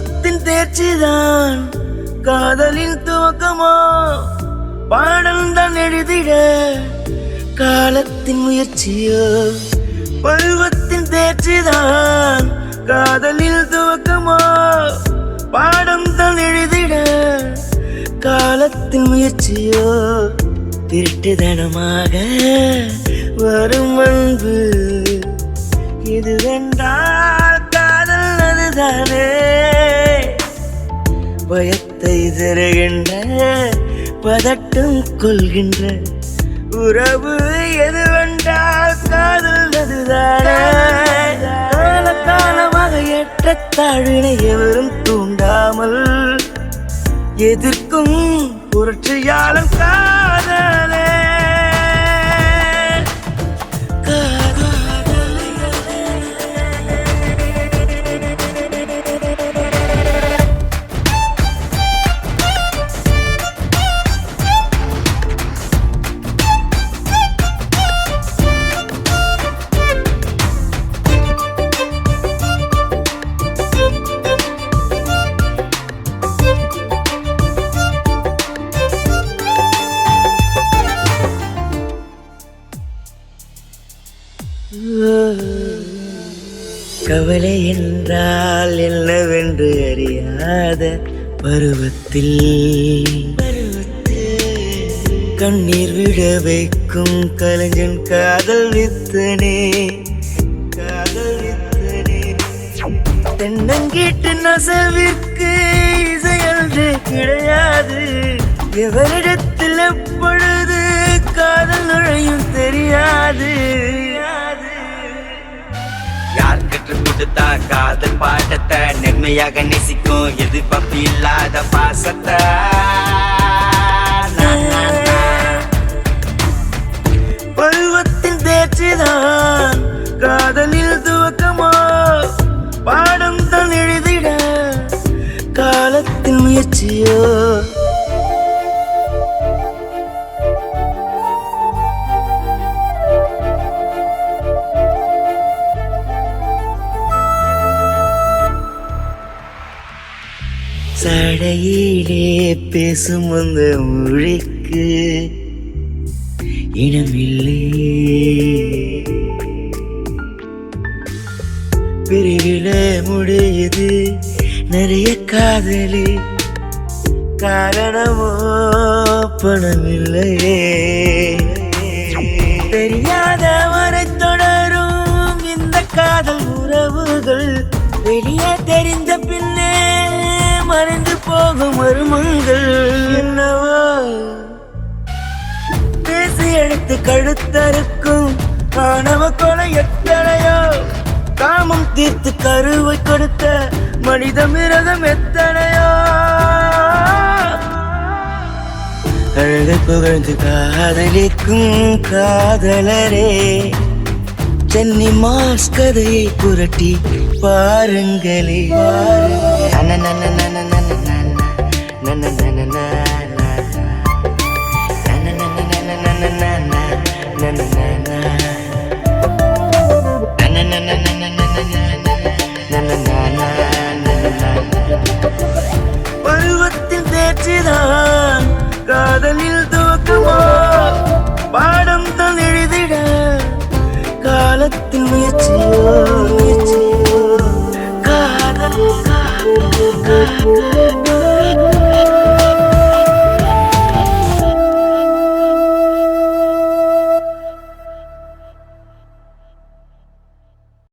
துன்பத்தின் தேர்ச்சிதான். காதலின் துவக்கமோ? பாடல் தான் எழுதிட. காலத்தின் முயற்சியோ? பருவத்தின் தேர்ச்சிதான். காதலில் துவக்கமோ? பாடம் தான் எழுதிட. காலத்தின் முயற்சியோ? திருட்டுதனமாக வரும் அன்பு. இது வென்றால் காதல் அதுதானே? பயத்தை தருகின்ற பதட்டம் கொள்கின்ற உறவு எது வென்றால் காதல் அதுதானே கால காலமாக ஏற்ற தாழ்வினை எவரும் தூண்டாமல் எதிர்க்கும் புரட்சியாளன் காதலே. கவலை என்றால் என்னவென்று அறியாத பருவத்தில் கண்ணீர் விட வைக்கும் கலைஞன் காதல் வித்தனே காதல் வித்தனே தென்னங்கீட்டு நசவிற்கு இசையன்று கிடையாது. எவரிடத்தில் எப்பொழுது காதல் நுழையும் தெரியாது. உண்மையாக நேசிக்கும் எதிர்பார்ப்பு இல்லாத பாசத்தை. பருவத்தின் தேர்ச்சிதான் காதலில் துவக்கமோ பாடம் தான் எழுதிட காலத்தின் முயற்சியோ. சடையிலே பேசும் அந்த மொழிக்கு இனமில்லை. பிரிவில முடியுது நிறைய காதலி. காரணமோ பணமில்லையே. தெரியாதவன் போகும் மருமங்கள் என்னவோ? பேசி எடுத்து கழுத்தறுக்கும் ஆணவ கொலை எத்தனையோ? காமம் தீர்த்து கருவை கொடுத்த மனித மிருகம் எத்தனையோ? அழகை புகழ்ந்து காதலிக்கும் காதலரே சென்னி மாஸ் கதையை புரட்டி பாருங்களே. பருவத்தின் தேர்ச்சிதான் காதலில் துவக்கமோ? பாடம் தான் எழுதிட காலத்தின் முயற்சியோ? முயற்சியோ? காதல் காதல் காதல்.